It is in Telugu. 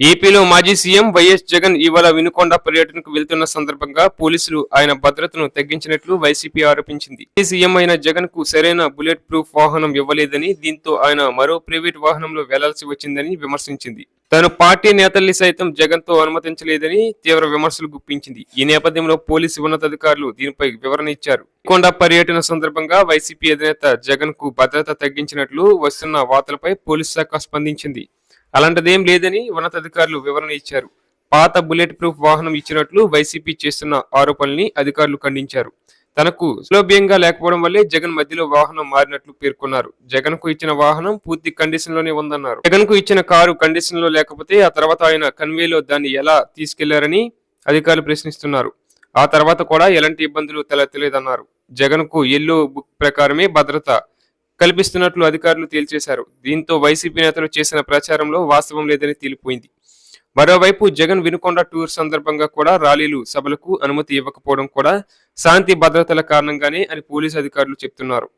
ఏపీలో మాజీ సీఎం వైఎస్ జగన్ ఇవాళ వినుకొండ పర్యటనకు వెళ్తున్న సందర్భంగా పోలీసులు ఆయన భద్రతను తగ్గించినట్లు వైసీపీ ఆరోపించింది. సీఎం అయిన జగన్కు సరైన బుల్లెట్ ప్రూఫ్ వాహనం ఇవ్వలేదని దీంతో ఆయన మరో ప్రైవేట్ వాహనంలో వెళ్ళాల్సి వచ్చిందని విమర్శించింది. తను పార్టీ నేతల్ని సైతం జగన్తో అనుమతించలేదని తీవ్ర విమర్శలు గుప్పించింది. ఈ నేపథ్యంలో పోలీసు ఉన్నతాధికారులు దీనిపై వివరణ ఇచ్చారు. కొండ పర్యటన సందర్భంగా వైసీపీ అధినేత జగన్కు భద్రత తగ్గించినట్లు వస్తున్న వార్తలపై పోలీసు శాఖ స్పందించింది. అలాంటిదేం లేదని ఉన్నతాధికారులు వివరణ ఇచ్చారు. పాత బుల్లెట్ ప్రూఫ్ వాహనం ఇచ్చినట్లు వైసీపీ చేస్తున్న ఆరోపణల్ని అధికారులు ఖండించారు. తనకు సులభ్యంగా లేకపోవడం వల్లే జగన్ మధ్యలో వాహనం మారినట్లు పేర్కొన్నారు. జగన్కు ఇచ్చిన వాహనం పూర్తి కండిషన్లోనే ఉందన్నారు. జగన్కు ఇచ్చిన కారు కండిషన్లో లేకపోతే ఆ తర్వాత ఆయన కన్వేలో దాన్ని ఎలా తీసుకెళ్ళారని అధికారులు ప్రశ్నిస్తున్నారు. ఆ తర్వాత కూడా ఎలాంటి ఇబ్బందులు తలెత్తలేదన్నారు జగన్కు ఎల్లో బుక్ ప్రకారమే భద్రత కల్పిస్తున్నట్లు అధికారులు తేల్చేశారు. దీంతో వైసీపీ నేతలు చేసిన ప్రచారంలో వాస్తవం లేదని తేలిపోయింది. మరోవైపు జగన్ వినుకొండ టూర్ సందర్భంగా కూడా ర్యాలీలు సభలకు అనుమతి ఇవ్వకపోవడం కూడా శాంతి భద్రతల కారణంగానే అని పోలీసు అధికారులు చెప్తున్నారు.